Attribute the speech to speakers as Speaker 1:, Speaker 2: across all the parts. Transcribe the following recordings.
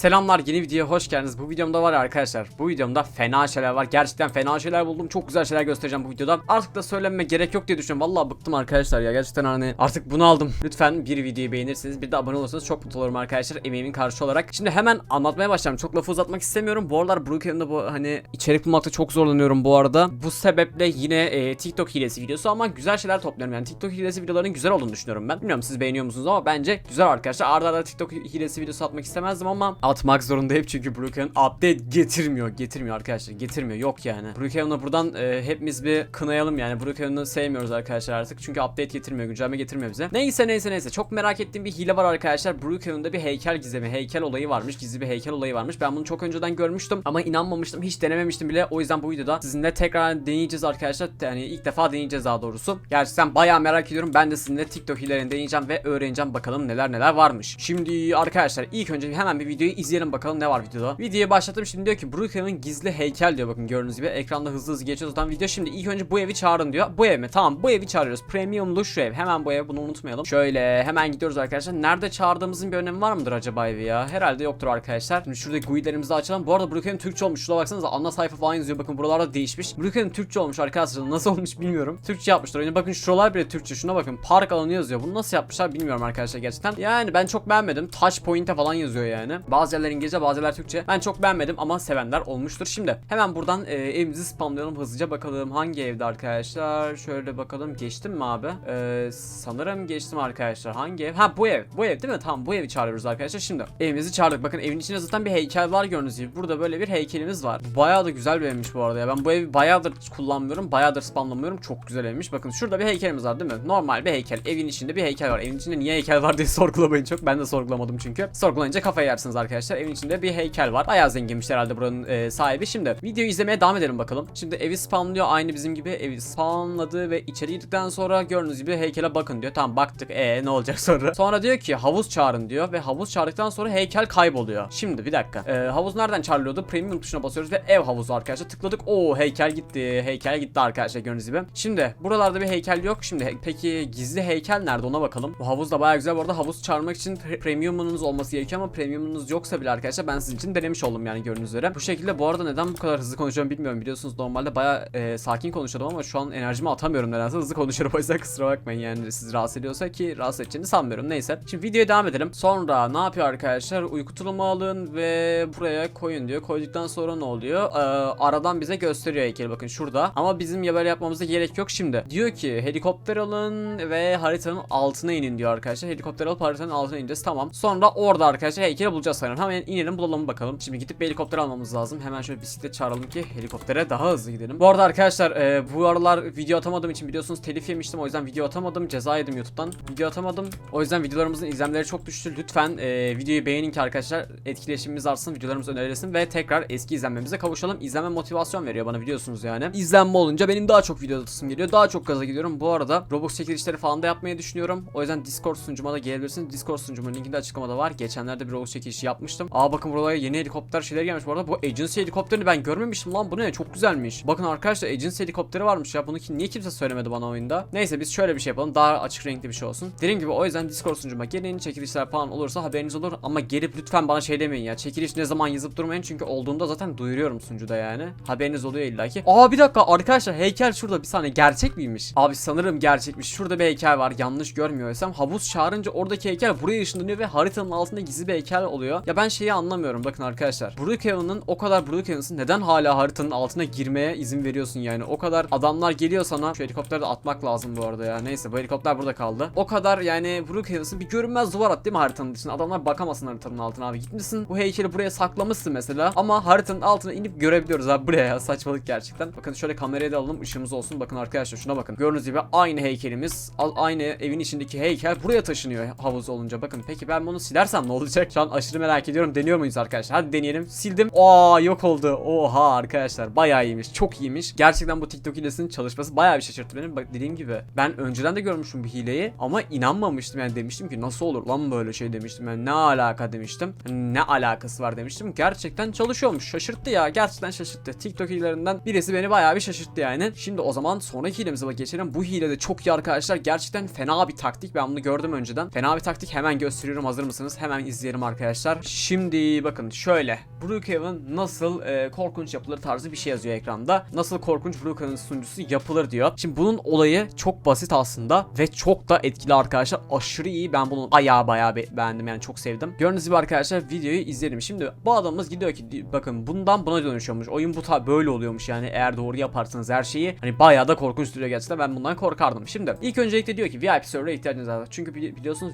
Speaker 1: Selamlar yeni videoya hoş geldiniz. Bu videomda var ya arkadaşlar. Bu videomda fena şeyler var. Gerçekten fena şeyler buldum. Çok güzel şeyler göstereceğim bu videoda. Artık da söylenme gerek yok diye düşünüyorum. Vallahi bıktım arkadaşlar ya. Gerçekten hani artık bunu aldım. Lütfen bir videoyu beğenirseniz bir de abone olursanız çok mutlu olurum arkadaşlar. Emeğimin karşı olarak. Şimdi hemen anlatmaya başlayalım. Çok lafı uzatmak istemiyorum. Bu aralar Brookhaven'da bu hani içerik bulmakta çok zorlanıyorum bu arada. Bu sebeple yine e, TikTok hilesi videosu ama güzel şeyler topluyorum. Yani TikTok hilesi videoların güzel olduğunu düşünüyorum ben. Bilmiyorum siz beğeniyor musunuz ama bence güzel arkadaşlar. Arda arda TikTok hilesi videosu atmak istemezdim ama atmak zorundayım çünkü Brookhaven update getirmiyor. Getirmiyor arkadaşlar. Getirmiyor. Yok yani. Brookhaven'ı buradan e, hepimiz bir kınayalım yani. Brookhaven'ı sevmiyoruz arkadaşlar artık. Çünkü update getirmiyor. Güncelleme getirmiyor bize. Neyse neyse neyse. Çok merak ettiğim bir hile var arkadaşlar. Brookhaven'da bir heykel gizemi. Heykel olayı varmış. Gizli bir heykel olayı varmış. Ben bunu çok önceden görmüştüm ama inanmamıştım. Hiç denememiştim bile. O yüzden bu videoda sizinle tekrar deneyeceğiz arkadaşlar. Yani ilk defa deneyeceğiz daha doğrusu. Gerçekten bayağı merak ediyorum. Ben de sizinle TikTok hilelerini deneyeceğim ve öğreneceğim bakalım neler neler varmış. Şimdi arkadaşlar ilk önce hemen bir videoyu izleyelim bakalım ne var videoda. Videoyu başlattım şimdi diyor ki Brookhaven gizli heykel diyor bakın gördüğünüz gibi ekranda hızlı hızlı geçiyor zaten video. Şimdi ilk önce bu evi çağırın diyor. Bu ev mi? Tamam bu evi çağırıyoruz. Premiumlu şu ev. Hemen bu ev bunu unutmayalım. Şöyle hemen gidiyoruz arkadaşlar. Nerede çağırdığımızın bir önemi var mıdır acaba evi ya? Herhalde yoktur arkadaşlar. Şimdi şurada GUI'lerimizi açalım. Bu arada Brookhaven Türkçe olmuş. Şurada baksanıza ana sayfa falan yazıyor. Bakın buralarda değişmiş. Brookhaven Türkçe olmuş arkadaşlar. Nasıl olmuş bilmiyorum. Türkçe yapmışlar. Yani bakın şuralar bile Türkçe. Şuna bakın. Park alanı yazıyor. Bunu nasıl yapmışlar bilmiyorum arkadaşlar gerçekten. Yani ben çok beğenmedim. Touch point'e falan yazıyor yani. Bazı yerler İngilizce bazı yerler Türkçe. Ben çok beğenmedim ama sevenler olmuştur. Şimdi hemen buradan e, evimizi spamlayalım hızlıca bakalım. Hangi evde arkadaşlar? Şöyle bakalım. Geçtim mi abi? E, sanırım geçtim arkadaşlar. Hangi ev? Ha bu ev. Bu ev değil mi? Tamam bu evi çağırıyoruz arkadaşlar. Şimdi evimizi çağırdık. Bakın evin içinde zaten bir heykel var gördüğünüz gibi. Burada böyle bir heykelimiz var. Bayağı da güzel bir evmiş bu arada ya. Ben bu evi bayağıdır kullanmıyorum. Bayağıdır spamlamıyorum. Çok güzel evmiş. Bakın şurada bir heykelimiz var değil mi? Normal bir heykel. Evin içinde bir heykel var. Evin içinde niye heykel var diye sorgulamayın çok. Ben de sorgulamadım çünkü. Sorgulayınca kafayı yersiniz arkadaşlar. Evin içinde bir heykel var. Bayağı zenginmiş herhalde buranın e, sahibi. Şimdi videoyu izlemeye devam edelim bakalım. Şimdi evi spamlıyor aynı bizim gibi. Evi spamladı ve içeri girdikten sonra gördüğünüz gibi heykele bakın diyor. Tamam baktık. E ne olacak sonra? Sonra diyor ki havuz çağırın diyor ve havuz çağırdıktan sonra heykel kayboluyor. Şimdi bir dakika. E, havuz nereden çağrılıyordu? Premium tuşuna basıyoruz ve ev havuzu arkadaşlar. Tıkladık. Oo heykel gitti. Heykel gitti arkadaşlar gördüğünüz gibi. Şimdi buralarda bir heykel yok. Şimdi peki gizli heykel nerede ona bakalım. Bu havuz da bayağı güzel. Bu arada havuz çağırmak için pre- premiumunuz olması gerekiyor ama premiumunuz yoksa bile arkadaşlar ben sizin için denemiş oldum yani gördüğünüz üzere. Bu şekilde bu arada neden bu kadar hızlı konuşuyorum bilmiyorum. Biliyorsunuz normalde bayağı e, sakin konuşuyordum ama şu an enerjimi atamıyorum nedense hızlı konuşuyorum. O yüzden kusura bakmayın yani sizi rahatsız ediyorsa ki rahatsız edeceğini sanmıyorum. Neyse. Şimdi videoya devam edelim. Sonra ne yapıyor arkadaşlar? Uyku tulumu alın ve buraya koyun diyor. Koyduktan sonra ne oluyor? Ee, aradan bize gösteriyor heykeli bakın şurada. Ama bizim ya yapmamıza gerek yok şimdi. Diyor ki helikopter alın ve haritanın altına inin diyor arkadaşlar. Helikopter alıp haritanın altına ineceğiz. Tamam. Sonra orada arkadaşlar heykeli bulacağız sanırım. Hemen inelim bulalım bakalım. Şimdi gidip bir helikopter almamız lazım. Hemen şöyle bisiklet çağıralım ki helikoptere daha hızlı gidelim. Bu arada arkadaşlar e, bu aralar video atamadığım için biliyorsunuz telif yemiştim. O yüzden video atamadım. Ceza yedim YouTube'dan. Video atamadım. O yüzden videolarımızın izlenmeleri çok düştü. Lütfen e, videoyu beğenin ki arkadaşlar etkileşimimiz artsın. Videolarımız önerilsin ve tekrar eski izlenmemize kavuşalım. İzlenme motivasyon veriyor bana biliyorsunuz yani. İzlenme olunca benim daha çok video atasım geliyor. Daha çok gaza gidiyorum. Bu arada Roblox çekilişleri falan da yapmayı düşünüyorum. O yüzden Discord sunucuma da gelebilirsiniz. Discord sunucumun linki de açıklamada var. Geçenlerde bir Roblox çekilişi yapmıştım. Aa bakın buralara yeni helikopter şeyler gelmiş. Bu arada bu agency helikopterini ben görmemiştim lan. Bu ne? Çok güzelmiş. Bakın arkadaşlar agency helikopteri varmış ya. Bunu ki niye kimse söylemedi bana oyunda? Neyse biz şöyle bir şey yapalım. Daha açık renkli bir şey olsun. Dediğim gibi o yüzden Discord sunucuma gelin. Çekilişler falan olursa haberiniz olur. Ama gelip lütfen bana şey demeyin ya. Çekiliş ne zaman yazıp durmayın. Çünkü olduğunda zaten duyuruyorum sunucuda yani. Haberiniz oluyor illaki. Aa bir dakika arkadaşlar heykel şurada bir saniye. Gerçek miymiş? Abi sanırım gerçekmiş. Şurada bir heykel var. Yanlış görmüyorsam. Havuz çağırınca oradaki heykel buraya ışınlanıyor ve haritanın altında gizli bir heykel oluyor. Ya ben şeyi anlamıyorum. Bakın arkadaşlar. Brookhaven'ın o kadar Brookhaven'sın neden hala haritanın altına girmeye izin veriyorsun yani? O kadar adamlar geliyor sana. Şu helikopteri de atmak lazım bu arada ya. Neyse bu helikopter burada kaldı. O kadar yani Brookhaven'sın bir görünmez duvar at değil mi haritanın dışına? Adamlar bakamasın haritanın altına abi. Gitmişsin bu heykeli buraya saklamışsın mesela. Ama haritanın altına inip görebiliyoruz abi buraya ya. Saçmalık gerçekten. Bakın şöyle kamerayı da alalım ışığımız olsun. Bakın arkadaşlar şuna bakın. Gördüğünüz gibi aynı heykelimiz. Aynı evin içindeki heykel buraya taşınıyor havuz olunca. Bakın peki ben bunu silersem ne olacak? Şu an aşırı merak ediyorum. Deniyor muyuz arkadaşlar? Hadi deneyelim. Sildim. Aa yok oldu. Oha arkadaşlar. Bayağı iyiymiş. Çok iyiymiş. Gerçekten bu TikTok hilesinin çalışması bayağı bir şaşırttı beni. Bak dediğim gibi ben önceden de görmüştüm bir hileyi ama inanmamıştım yani demiştim ki nasıl olur lan böyle şey demiştim yani ne alaka demiştim. Ne alakası var demiştim. Gerçekten çalışıyormuş. Şaşırttı ya. Gerçekten şaşırttı. TikTok hilelerinden birisi beni bayağı bir şaşırttı yani. Şimdi o zaman sonraki hilemize geçelim. Bu hile de çok iyi arkadaşlar. Gerçekten fena bir taktik. Ben bunu gördüm önceden. Fena bir taktik hemen gösteriyorum. Hazır mısınız? Hemen izleyelim arkadaşlar. Şimdi bakın şöyle. Brookhaven nasıl e, korkunç yapılır tarzı bir şey yazıyor ekranda. Nasıl korkunç Brookhaven sunucusu yapılır diyor. Şimdi bunun olayı çok basit aslında ve çok da etkili arkadaşlar. Aşırı iyi. Ben bunu bayağı bayağı be- beğendim yani çok sevdim. Gördüğünüz gibi arkadaşlar videoyu izleyelim. Şimdi bu adamımız gidiyor ki bakın bundan buna dönüşüyormuş. Oyun bu ta böyle oluyormuş yani eğer doğru yaparsanız her şeyi. Hani bayağı da korkunç duruyor gerçekten. Ben bundan korkardım. Şimdi ilk öncelikle diyor ki VIP server'a ihtiyacınız var. Çünkü bili- biliyorsunuz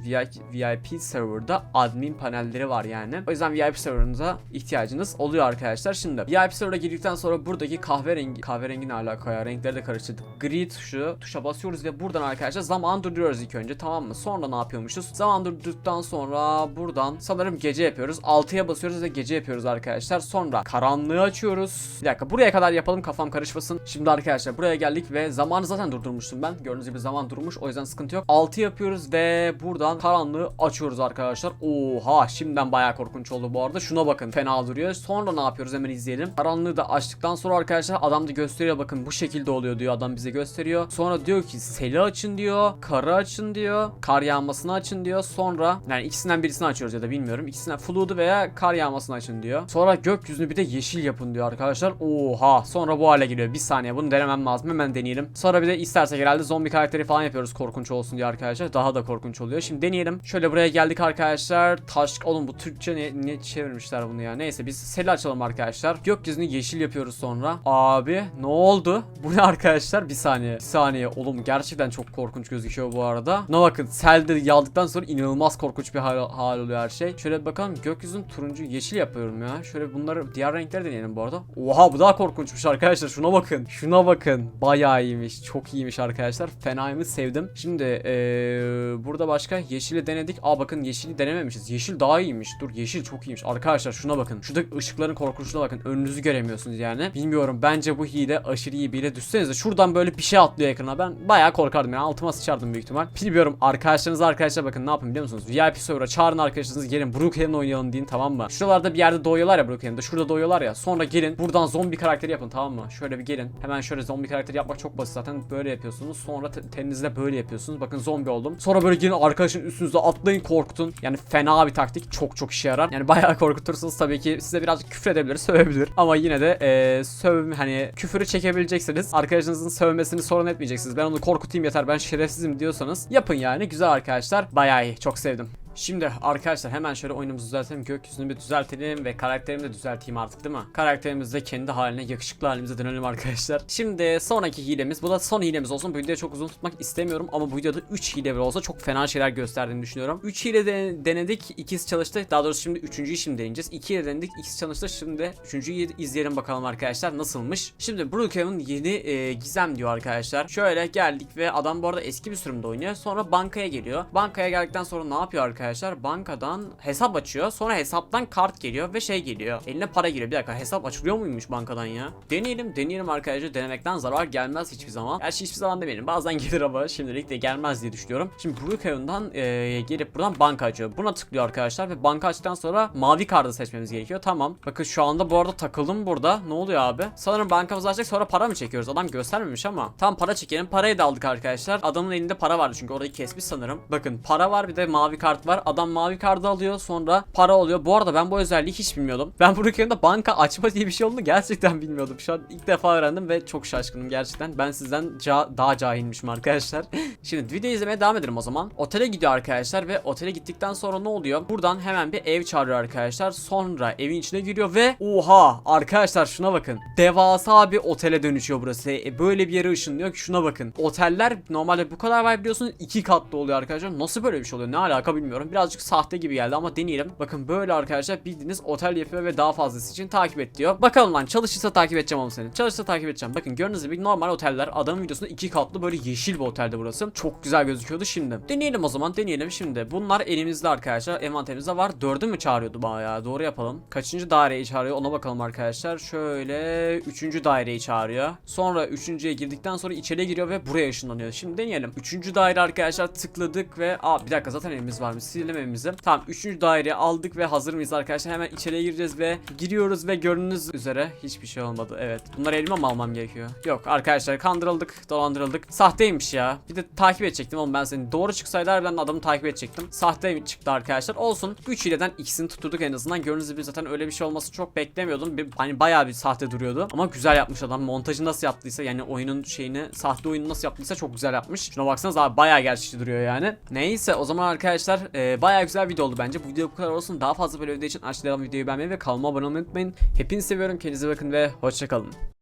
Speaker 1: VIP server'da admin panelleri var yani. O yüzden VIP server'ınıza ihtiyacınız oluyor arkadaşlar. Şimdi VIP server'a girdikten sonra buradaki kahverengi kahverengi ne alaka ya? Renkleri de karıştırdık. Gri tuşu tuşa basıyoruz ve buradan arkadaşlar zaman durduruyoruz ilk önce tamam mı? Sonra ne yapıyormuşuz? Zaman durdurduktan sonra buradan sanırım gece yapıyoruz. 6'ya basıyoruz ve gece yapıyoruz arkadaşlar. Sonra karanlığı açıyoruz. Bir dakika buraya kadar yapalım kafam karışmasın. Şimdi arkadaşlar buraya geldik ve zamanı zaten durdurmuştum ben. Gördüğünüz gibi zaman durmuş o yüzden sıkıntı yok. 6 yapıyoruz ve buradan karanlığı açıyoruz arkadaşlar. Oha şimdiden bayağı korkunç oldu bu arada. Şuna bakın fena duruyor. Sonra ne yapıyoruz hemen izleyelim. Karanlığı da açtıktan sonra arkadaşlar adam da gösteriyor bakın bu şekilde oluyor diyor adam bize gösteriyor. Sonra diyor ki seli açın diyor. Karı açın diyor. Kar yağmasını açın diyor. Sonra yani ikisinden birisini açıyoruz ya da bilmiyorum. İkisinden flood'u veya kar yağmasını açın diyor. Sonra gökyüzünü bir de yeşil yapın diyor arkadaşlar. Oha sonra bu hale geliyor. Bir saniye bunu denemem lazım. Hemen deneyelim. Sonra bir de istersek herhalde zombi karakteri falan yapıyoruz korkunç olsun diye arkadaşlar. Daha da korkunç oluyor. Şimdi deneyelim. Şöyle buraya geldik arkadaşlar. Taş oğlum bu Türkçe ne, ne çevirmişler bunu ya. Neyse biz seli açalım arkadaşlar. Gökyüzünü yeşil yapıyoruz sonra. Abi ne oldu? Bu ne arkadaşlar? Bir saniye. Bir saniye. Oğlum gerçekten çok korkunç gözüküyor bu arada. Ne bakın selde yaldıktan sonra inanılmaz korkunç bir hal, hal oluyor her şey. Şöyle bir bakalım gökyüzünü turuncu yeşil yapıyorum ya. Şöyle bunları diğer renkleri deneyelim bu arada. Oha bu daha korkunçmuş arkadaşlar. Şuna bakın. Şuna bakın. Bayağı iyiymiş. Çok iyiymiş arkadaşlar. Fenaymış sevdim. Şimdi eee, burada başka yeşili denedik. Aa bakın yeşili denememişiz. Yeşil daha iyiymiş. Dur yeşil çok iyiymiş. Arkadaşlar şuna bakın. Şuradaki ışıkların korkunçluğuna bakın. Önünüzü göremiyorsunuz yani. Bilmiyorum bence bu hile aşırı iyi bir hile. Düşsenize şuradan böyle bir şey atlıyor ekrana. Ben bayağı korkardım yani. Altıma sıçardım büyük ihtimal. Bilmiyorum. Arkadaşlarınız arkadaşlar bakın ne yapın biliyor musunuz? VIP server'a çağırın arkadaşlarınızı gelin Brookhaven oynayalım deyin tamam mı? Şuralarda bir yerde doğuyorlar ya Brookhaven'de. Şurada doğuyorlar ya. Sonra gelin buradan zombi karakteri yapın tamam mı? Şöyle bir gelin. Hemen şöyle zombi karakteri yapmak çok basit zaten. Böyle yapıyorsunuz. Sonra te- teninizde böyle yapıyorsunuz. Bakın zombi oldum. Sonra böyle gelin arkadaşın üstünüze atlayın korkutun. Yani fena bir taktik. Çok çok işe yarar. Yani bayağı korkutursunuz tabii ki size birazcık küfür edebilir, sövebilir. Ama yine de eee söv hani küfürü çekebileceksiniz. Arkadaşınızın sövmesini sorun etmeyeceksiniz. Ben onu korkutayım yeter. Ben şerefsizim diyorsanız yapın yani. Güzel arkadaşlar. Bayağı iyi. Çok sevdim. Şimdi arkadaşlar hemen şöyle oyunumuzu düzeltelim. Gökyüzünü bir düzeltelim ve karakterimi de düzelteyim artık değil mi? Karakterimiz de kendi haline yakışıklı halimize dönelim arkadaşlar. Şimdi sonraki hilemiz bu da son hilemiz olsun. Bu videoyu çok uzun tutmak istemiyorum ama bu videoda 3 hile bile olsa çok fena şeyler gösterdiğini düşünüyorum. 3 hile de denedik. ikisi çalıştı. Daha doğrusu şimdi 3.'yü şimdi deneyeceğiz. 2 hile denedik. ikisi çalıştı. Şimdi 3.'yü izleyelim bakalım arkadaşlar nasılmış. Şimdi Brookhaven yeni e, gizem diyor arkadaşlar. Şöyle geldik ve adam bu arada eski bir sürümde oynuyor. Sonra bankaya geliyor. Bankaya geldikten sonra ne yapıyor arkadaşlar? Bankadan hesap açıyor. Sonra hesaptan kart geliyor ve şey geliyor. Eline para giriyor. Bir dakika hesap açılıyor muymuş bankadan ya? Deneyelim deneyelim arkadaşlar. Denemekten zarar gelmez hiçbir zaman. Gerçi hiçbir zaman demeyelim. Bazen gelir ama şimdilik de gelmez diye düşünüyorum. Şimdi Brookhaven'dan e, gelip buradan banka açıyor. Buna tıklıyor arkadaşlar ve banka açtıktan sonra mavi kartı seçmemiz gerekiyor. Tamam. Bakın şu anda bu arada takıldım burada. Ne oluyor abi? Sanırım bankamızı açacak sonra para mı çekiyoruz? Adam göstermemiş ama. Tam para çekelim. Parayı da aldık arkadaşlar. Adamın elinde para vardı çünkü orayı kesmiş sanırım. Bakın para var bir de mavi kart var. Adam mavi kartı alıyor sonra para oluyor. Bu arada ben bu özelliği hiç bilmiyordum. Ben Brookhaven'da banka açma diye bir şey olduğunu gerçekten bilmiyordum. Şu an ilk defa öğrendim ve çok şaşkınım gerçekten. Ben sizden ca- daha cahilmişim arkadaşlar. Şimdi video izlemeye devam edelim o zaman. Otele gidiyor arkadaşlar ve otele gittikten sonra ne oluyor? Buradan hemen bir ev çağırıyor arkadaşlar. Sonra evin içine giriyor ve oha arkadaşlar şuna bakın. Devasa bir otele dönüşüyor burası. E, böyle bir yere ışınlıyor ki şuna bakın. Oteller normalde bu kadar var biliyorsunuz iki katlı oluyor arkadaşlar. Nasıl böyle bir şey oluyor? Ne alaka bilmiyorum. Birazcık sahte gibi geldi ama deneyelim. Bakın böyle arkadaşlar bildiğiniz otel yapıyor ve daha fazlası için takip et diyor. Bakalım lan çalışırsa takip edeceğim onu seni. Çalışırsa takip edeceğim. Bakın gördüğünüz gibi normal oteller adamın videosunda iki katlı böyle yeşil bir otelde burası. Çok güzel gözüküyordu şimdi. Deneyelim o zaman deneyelim şimdi. Bunlar elimizde arkadaşlar. Envanterimizde var. Dördü mü çağırıyordu bayağı? Doğru yapalım. Kaçıncı daireyi çağırıyor ona bakalım arkadaşlar. Şöyle üçüncü daireyi çağırıyor. Sonra üçüncüye girdikten sonra içeriye giriyor ve buraya ışınlanıyor. Şimdi deneyelim. Üçüncü daire arkadaşlar tıkladık ve aa bir dakika zaten elimiz varmış. Silelim evimizi. Tamam 3. daireyi aldık ve hazır mıyız arkadaşlar? Hemen içeriye gireceğiz ve giriyoruz ve gördüğünüz üzere hiçbir şey olmadı. Evet. Bunları elime mi almam gerekiyor? Yok arkadaşlar kandırıldık, dolandırıldık. Sahteymiş ya. Bir de takip edecektim oğlum ben seni. Doğru çıksaydı harbiden adamı takip edecektim. Sahte çıktı arkadaşlar. Olsun. 3 hileden ikisini tutturduk en azından. Gördüğünüz gibi zaten öyle bir şey olması çok beklemiyordum. Bir, hani bayağı bir sahte duruyordu. Ama güzel yapmış adam. Montajı nasıl yaptıysa yani oyunun şeyini sahte oyunu nasıl yaptıysa çok güzel yapmış. Şuna baksanız abi bayağı gerçekçi duruyor yani. Neyse o zaman arkadaşlar e, bayağı güzel video oldu bence. Bu video bu kadar olsun. Daha fazla böyle video için aşağıdan videoyu beğenmeyi ve kanalıma abone olmayı unutmayın. Hepinizi seviyorum. Kendinize bakın ve hoşçakalın.